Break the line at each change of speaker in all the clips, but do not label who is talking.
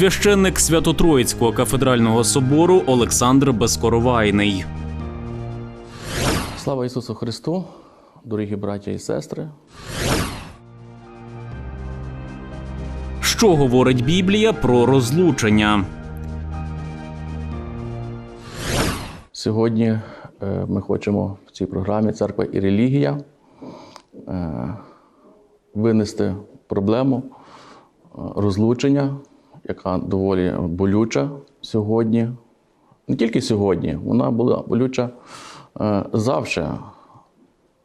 священник Свято-Троїцького кафедрального собору Олександр Безкоровайний.
Слава Ісусу Христу, дорогі браття і сестри.
Що говорить Біблія про розлучення?
Сьогодні е, ми хочемо в цій програмі Церква і релігія е, винести проблему е, розлучення, яка доволі болюча сьогодні. Не тільки сьогодні, вона була болюча е, завжди.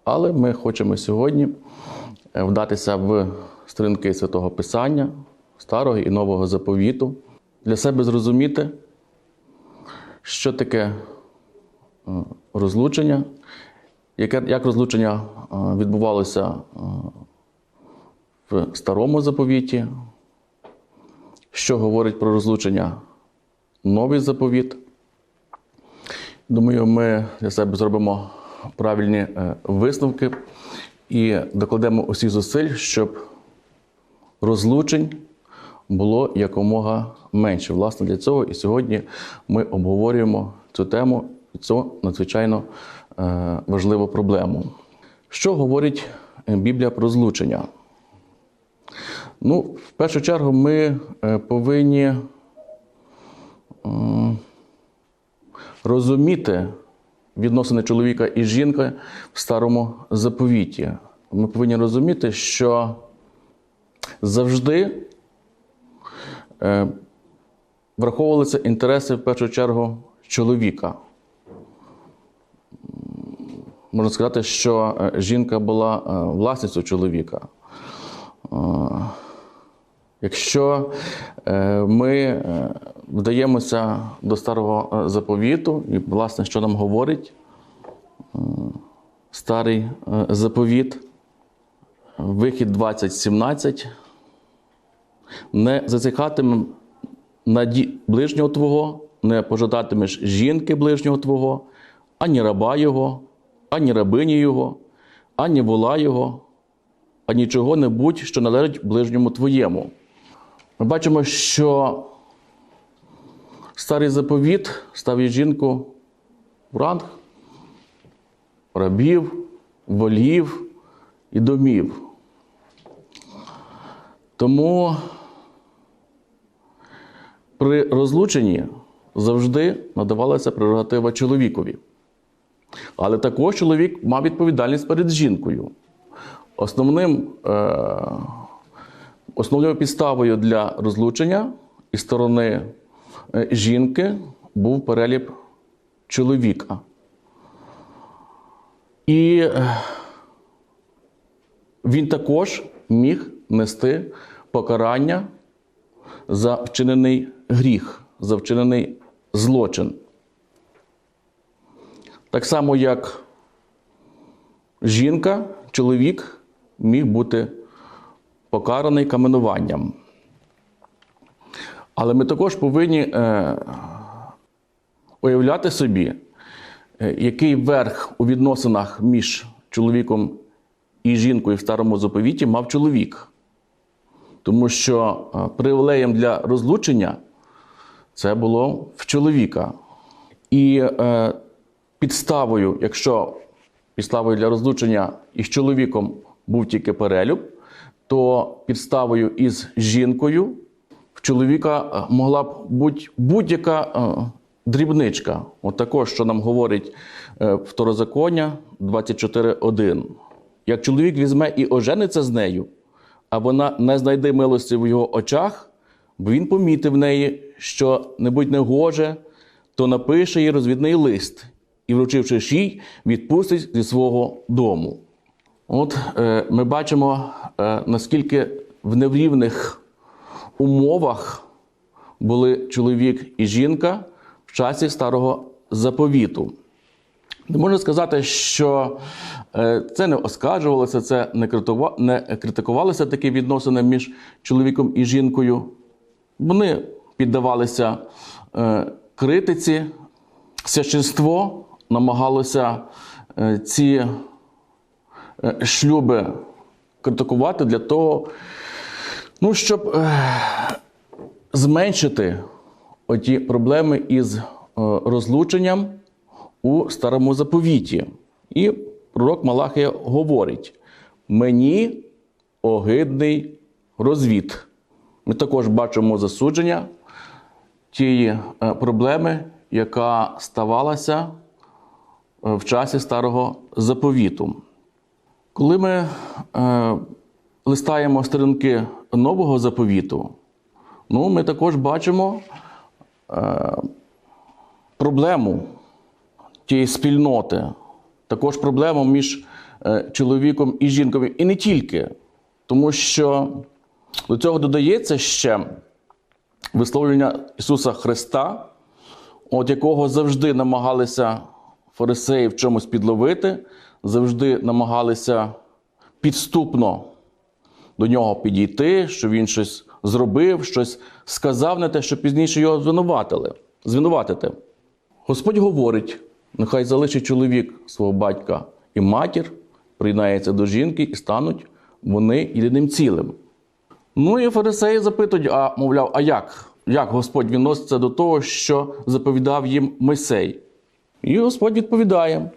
Але ми хочемо сьогодні е, вдатися в сторінки Святого Писання, Старого і Нового заповіту, для себе зрозуміти, що таке е, розлучення, як розлучення відбувалося в старому заповіті, що говорить про розлучення новий заповіт. Думаю, ми для себе зробимо правильні е, висновки і докладемо усіх зусиль, щоб розлучень було якомога менше. Власне, для цього і сьогодні ми обговорюємо цю тему і цю надзвичайно е, важливу проблему. Що говорить е, Біблія про розлучення? Ну, в першу чергу, ми е, повинні розуміти відносини чоловіка і жінки в старому заповіті. Ми повинні розуміти, що завжди е, враховувалися інтереси в першу чергу чоловіка. Можна сказати, що е, жінка була е, власністю чоловіка. Якщо е, ми е, вдаємося до старого е, заповіту, і, власне, що нам говорить старий заповіт, вихід 20.17, не зазіхатимем на ближнього твого, не пожадатимеш жінки ближнього твого, ані раба його, ані рабині його, ані вола його, ані чого-небудь, що належить ближньому твоєму. Ми бачимо, що старий заповіт ставить жінку в ранг рабів, волів і домів. Тому при розлученні завжди надавалася прерогатива чоловікові. Але також чоловік мав відповідальність перед жінкою. Основним е- Основною підставою для розлучення із сторони е, жінки був переліп чоловіка. І е, він також міг нести покарання за вчинений гріх, за вчинений злочин. Так само, як жінка, чоловік міг бути покараний каменуванням. Але ми також повинні е, уявляти собі, е, який верх у відносинах між чоловіком і жінкою в старому заповіті мав чоловік. Тому що е, привілеєм для розлучення це було в чоловіка. І е, підставою, якщо підставою для розлучення із чоловіком був тільки перелюб, то підставою із жінкою в чоловіка е, могла б бути будь-яка е, дрібничка. От також, що нам говорить е, второзаконня 24.1. Як чоловік візьме і ожениться з нею, а вона не знайде милості в його очах, бо він помітив неї, що небудь негоже, то напише їй розвідний лист і, вручивши їй, відпустить зі свого дому. От е, ми бачимо, наскільки в неврівних умовах були чоловік і жінка в часі старого заповіту. Не можна сказати, що е, це не оскаржувалося, це не, критикувалися такі відносини між чоловіком і жінкою. Вони піддавалися е, критиці, священство намагалося е, ці е, шлюби критикувати для того, ну, щоб е, зменшити оті проблеми із е, розлученням у старому заповіті. І пророк Малахія говорить: мені огидний розвід. Ми також бачимо засудження тієї е, проблеми, яка ставалася е, в часі старого заповіту. Коли ми е, листаємо сторінки нового заповіту, ну, ми також бачимо е, проблему тієї спільноти, також проблему між е, чоловіком і жінкою. І не тільки, тому що до цього додається ще висловлення Ісуса Христа, от якого завжди намагалися фарисеї в чомусь підловити, завжди намагалися підступно до нього підійти, що він щось зробив, щось сказав не те, що пізніше його звинуватили, звинуватити. Господь говорить: нехай залишить чоловік свого батька і матір, приєднається до жінки і стануть вони єдиним цілим. Ну і фарисеї запитують, а мовляв, а як? Як Господь відноситься до того, що заповідав їм Мойсей? І Господь відповідає: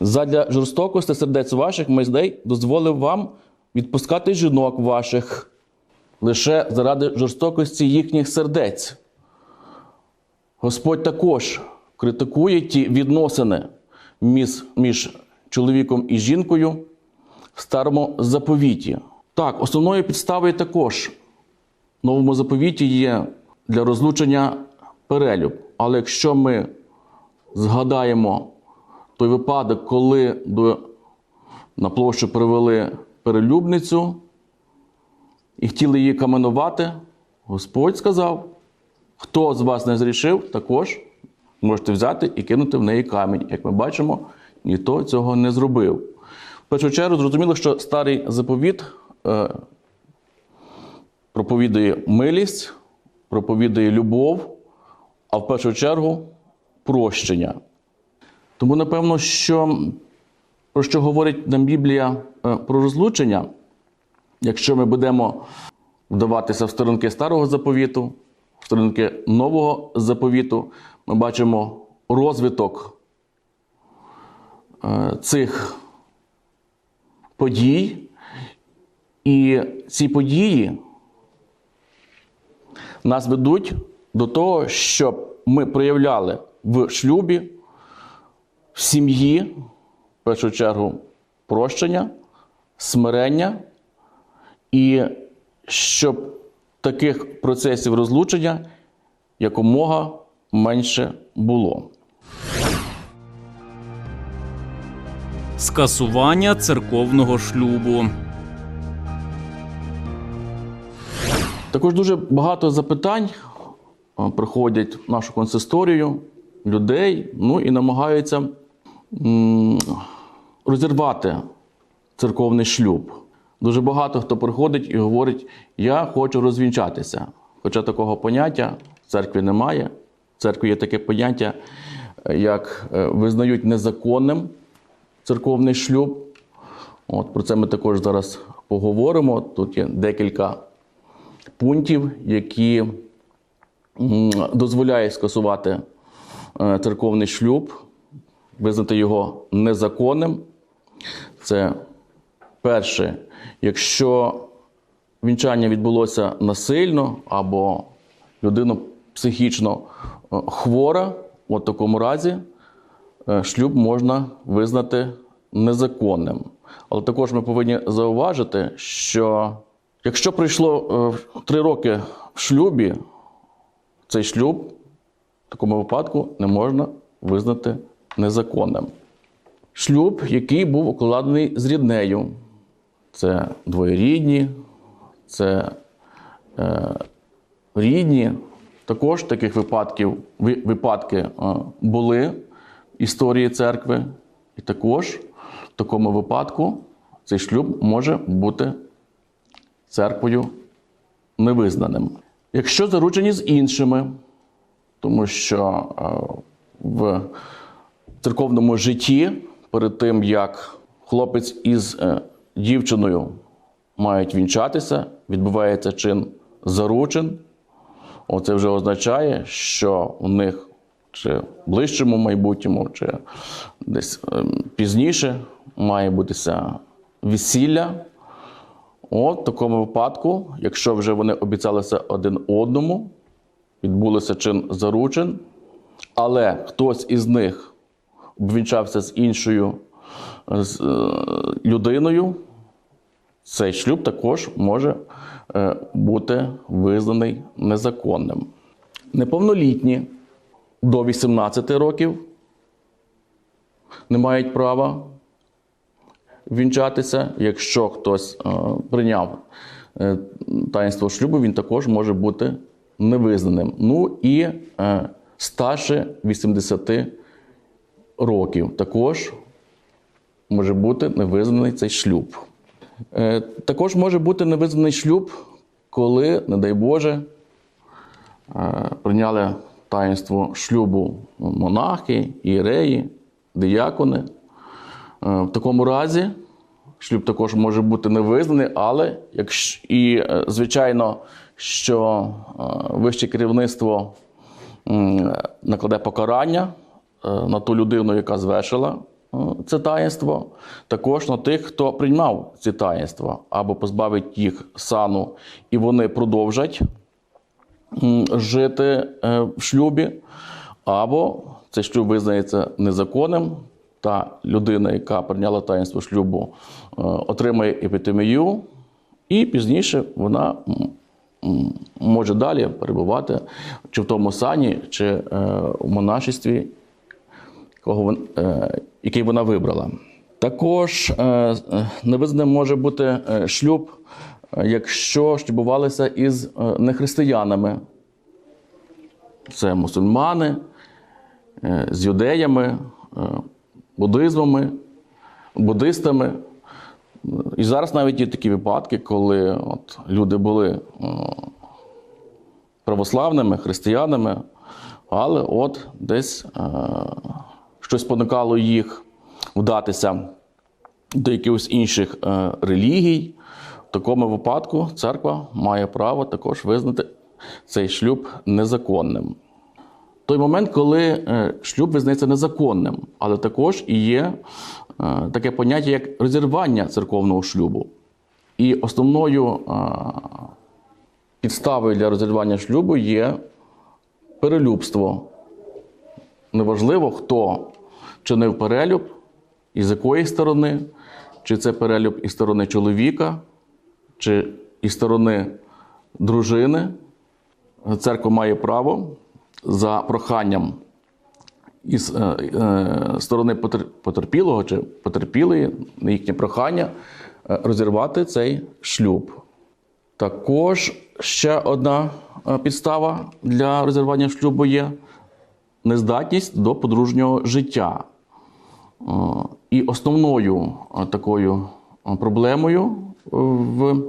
задля жорстокості сердець ваших Мойсей дозволив вам відпускати жінок ваших лише заради жорстокості їхніх сердець. Господь також критикує ті відносини між, чоловіком і жінкою в старому заповіті. Так, основною підставою також в новому заповіті є для розлучення перелюб. Але якщо ми згадаємо той випадок, коли до, на площу привели перелюбницю і хотіли її каменувати, Господь сказав: хто з вас не зрішив, також можете взяти і кинути в неї камінь. Як ми бачимо, ніхто цього не зробив. В першу чергу зрозуміло, що старий заповіт е, проповідує милість, проповідує любов, а в першу чергу прощення. Тому, напевно, що про що говорить нам Біблія е, про розлучення, якщо ми будемо вдаватися в сторінки старого заповіту, в сторінки нового заповіту, ми бачимо розвиток е, цих подій, і ці події нас ведуть до того, щоб ми проявляли в шлюбі, в сім'ї, в першу чергу, прощення, смирення, і щоб таких процесів розлучення якомога менше було.
Скасування церковного шлюбу.
Також дуже багато запитань а, приходять в нашу консисторію людей, ну і намагаються розірвати церковний шлюб. Дуже багато хто приходить і говорить: Я хочу розвінчатися. Хоча такого поняття в церкві немає. В церкві є таке поняття, е, як е, визнають незаконним церковний шлюб. От, про це ми також зараз поговоримо. Тут є декілька пунктів, які дозволяють скасувати е, церковний шлюб, визнати його незаконним. Це перше, якщо вінчання відбулося насильно або людина психічно е, хвора, в такому разі е, шлюб можна визнати незаконним. Але також ми повинні зауважити, що якщо пройшло е, три роки в шлюбі, цей шлюб в такому випадку не можна визнати незаконним. Шлюб, який був укладений з ріднею, це двоєрідні, це е, рідні. Також таких випадків, випадки е, були історії церкви. І також в такому випадку цей шлюб може бути церквою невизнаним. Якщо заручені з іншими, тому що е, в церковному житті, перед тим як хлопець із е, дівчиною мають вінчатися, відбувається чин заручин. Оце вже означає, що у них чи в ближчому майбутньому, чи десь ем, пізніше має бутися весілля. От в такому випадку, якщо вже вони обіцялися один одному, відбулося чин заручин, але хтось із них обвінчався з іншою з, е, людиною, цей шлюб також може е, бути визнаний незаконним. Неповнолітні до 18 років не мають права вінчатися. Якщо хтось е, прийняв е, таїнство шлюбу, він також може бути невизнаним. Ну і е, старше 80 років також може бути невизнаний цей шлюб. Е, Також може бути невизнаний шлюб, коли, не дай Боже, е, прийняли таїнство шлюбу монахи, ієреї, диякони. Е, В такому разі шлюб також може бути невизнаний, але якщо, і, звичайно, що вище керівництво накладе покарання на ту людину, яка звершила е, це таїнство, також на тих, хто приймав ці таїнства, або позбавить їх сану, і вони продовжать жити е, в шлюбі, або цей шлюб визнається незаконним, та людина, яка прийняла таїнство шлюбу, е, отримає епітемію, і пізніше вона може далі перебувати чи в тому сані, чи е, в монашестві, кого вон- е, який вона вибрала. Також е, е, невизнаним може бути шлюб, якщо шлюбувалися із нехристиянами. Це мусульмани з юдеями, буддизмами, буддистами. І зараз навіть є такі випадки, коли от люди були православними, християнами, але от десь щось спонукало їх вдатися до якихось інших е, релігій. В такому випадку церква має право також визнати цей шлюб незаконним. Той момент, коли е, шлюб визнається незаконним, але також і є е, таке поняття, як розірвання церковного шлюбу. І основною підставою для розірвання шлюбу є перелюбство. Неважливо, хто чинив перелюб, і з якої сторони, чи це перелюб із сторони чоловіка, чи із сторони дружини. Церква має право за проханням із е, е, сторони потерпілого чи потерпілої на їхнє прохання е, розірвати цей шлюб. Також ще одна підстава для розірвання шлюбу є нездатність до подружнього життя. Е, І основною е, такою е, проблемою в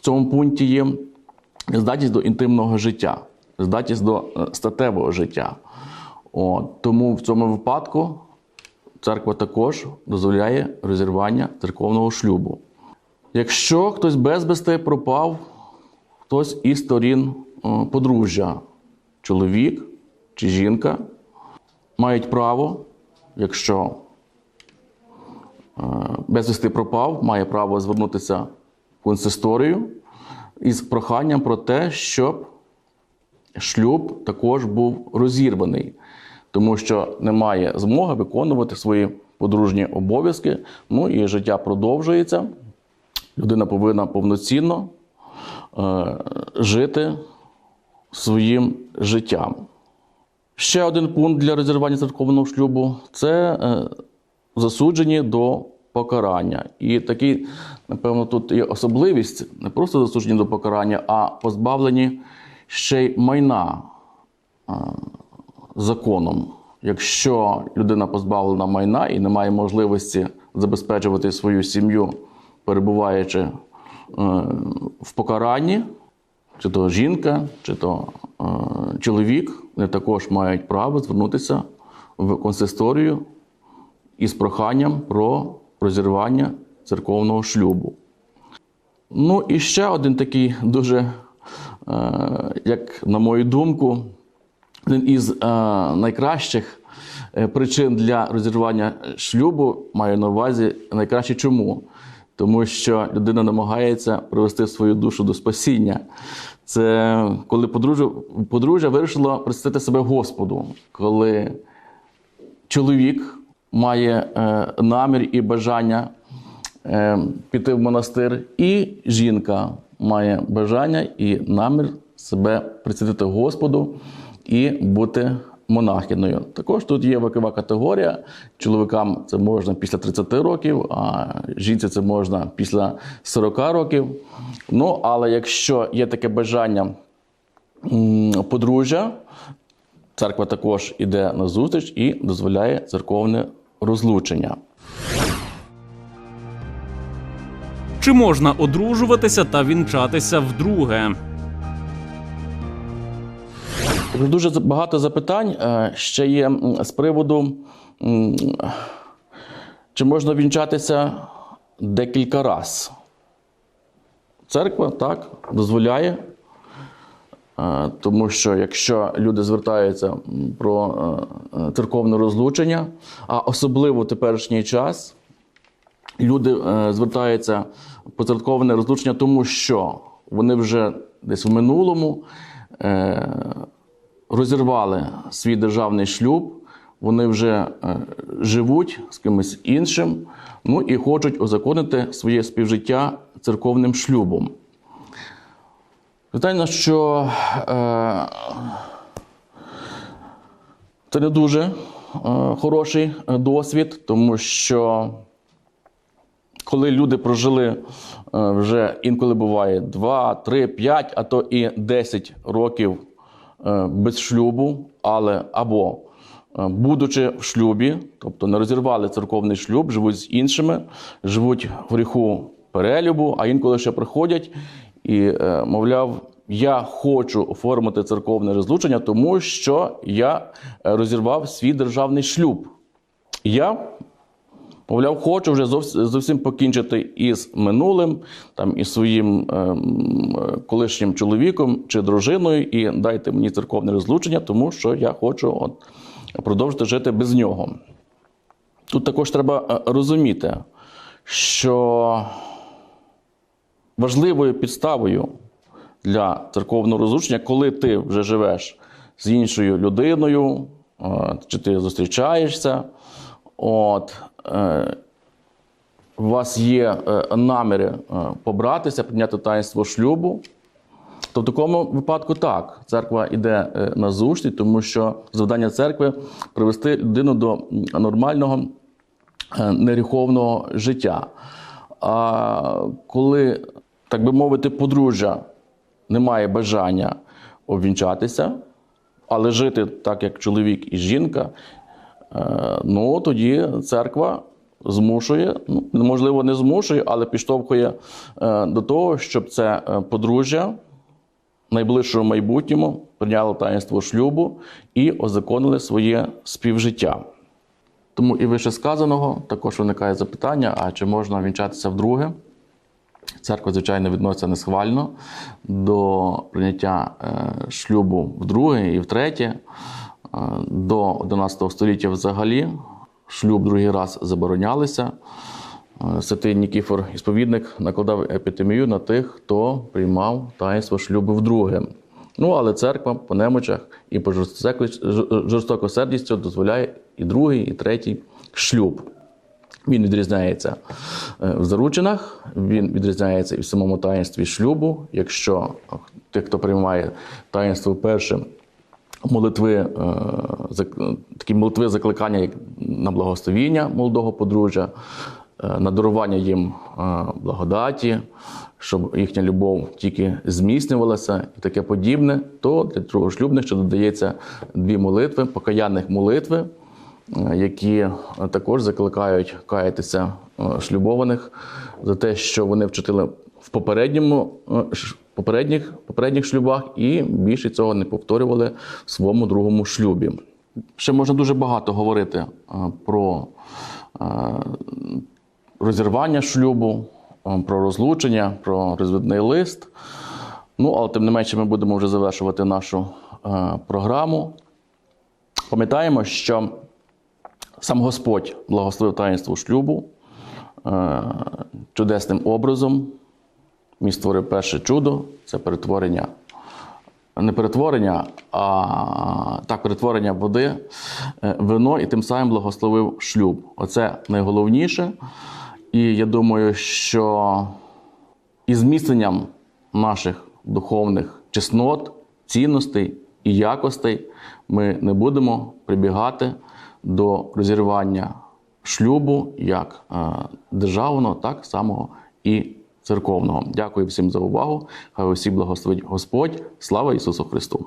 цьому пункті є здатність до інтимного життя, здатність до статевого життя. От, тому в цьому випадку церква також дозволяє розірвання церковного шлюбу. Якщо хтось безвісти пропав, хтось із сторін подружжя, чоловік чи жінка, мають право, якщо е, безвісти пропав, має право звернутися в консисторію із проханням про те, щоб шлюб також був розірваний, тому що немає змоги виконувати свої подружні обов'язки. Ну і життя продовжується. Людина повинна повноцінно е, жити своїм життям. Ще один пункт для розірвання церковного шлюбу це е, засуджені до покарання. І такий, напевно, тут є особливість не просто засуджені до покарання, а позбавлені ще й майна е, законом. Якщо людина позбавлена майна і не має можливості забезпечувати свою сім'ю, перебуваючи е, в покаранні, чи то жінка, чи то е, чоловік, вони також мають право звернутися в консисторію із проханням про розірвання церковного шлюбу. Ну і ще один такий дуже е, як на мою думку, один із е, найкращих е, причин для розірвання шлюбу маю на увазі найкраще чому? Тому що людина намагається привести свою душу до спасіння. Це коли подружжя, подружжя вирішило присвятити себе Господу, коли чоловік має е, намір і бажання е, піти в монастир, і жінка має бажання і намір себе присвятити Господу і бути монахиною. Також тут є вікова категорія. Чоловікам це можна після 30 років, а жінці це можна після 40 років. Ну, але якщо є таке бажання подружжя, церква також іде на зустріч і дозволяє церковне розлучення.
Чи можна одружуватися та вінчатися вдруге?
Також Дуже багато запитань е, ще є з приводу, чи можна вінчатися декілька разів. Церква так дозволяє, е, тому що якщо люди звертаються про е, церковне розлучення, а особливо в теперішній час, люди звертаються по церковне розлучення, тому що вони вже десь в минулому розірвали свій державний шлюб, вони вже е, живуть з кимось іншим, ну і хочуть узаконити своє співжиття церковним шлюбом. Питання, що е, це не дуже е, хороший е, досвід, тому що коли люди прожили е, вже інколи буває 2, 3, 5, а то і 10 років без шлюбу, але або е, будучи в шлюбі, тобто не розірвали церковний шлюб, живуть з іншими, живуть в гріху перелюбу, а інколи ще приходять і, е, мовляв, я хочу оформити церковне розлучення, тому що я е, розірвав свій державний шлюб. Я Мовляв, хочу вже зовсім покінчити із минулим, там, із своїм ем, колишнім чоловіком чи дружиною, і дайте мені церковне розлучення, тому що я хочу от, продовжити жити без нього. Тут також треба е, розуміти, що важливою підставою для церковного розлучення, коли ти вже живеш з іншою людиною, е, чи ти зустрічаєшся, от, у вас є е, наміри е, побратися, прийняти таїнство шлюбу, то в такому випадку так, церква йде е, на зустріч, тому що завдання церкви привести людину до нормального е, неріховного життя. А коли, так би мовити, подружжя не має бажання обвінчатися, але жити так, як чоловік і жінка, е, ну тоді церква змушує, ну, можливо, не змушує, але підштовхує е, до того, щоб це е, подружжя в найближчому майбутньому прийняло таїнство шлюбу і озаконили своє співжиття. Тому і вище сказаного також виникає запитання: а чи можна вінчатися вдруге? Церква, звичайно, відноситься несхвально до прийняття е, шлюбу вдруге і втретє. До 11 століття взагалі шлюб другий раз заборонялися. Святий Нікіфор Ісповідник накладав епітемію на тих, хто приймав таїнство шлюбу вдруге. Ну, але церква по немочах і по жорстокосердістю- дозволяє і другий, і третій шлюб. Він відрізняється е, в заручинах, він відрізняється і в самому таїнстві шлюбу. Якщо тих, хто приймає таїнство вперше, молитви, е, такі молитви закликання як на благословіння молодого подружжя, е, на дарування їм е, благодаті, щоб їхня любов тільки зміцнювалася і таке подібне, то для другошлюбних ще додається дві молитви, покаянних молитви, які також закликають каятися шлюбованих за те, що вони вчинили в попередньому попередніх, попередніх шлюбах і більше цього не повторювали в своєму другому шлюбі. Ще можна дуже багато говорити е, про е, розірвання шлюбу, е, про розлучення, про розвідний лист. Ну, але тим не менше, ми будемо вже завершувати нашу програму. Пам'ятаємо, що сам Господь благословив таїнство шлюбу чудесним образом. Він створив перше чудо це перетворення, не перетворення, а так, перетворення води, е, вино і тим самим благословив шлюб. Оце найголовніше. І я думаю, що і зміцненням наших духовних чеснот, цінностей і якостей ми не будемо прибігати до розірвання шлюбу як е, державного, так само і церковного. Дякую всім за увагу. Хай усі благословить Господь. Слава Ісусу Христу!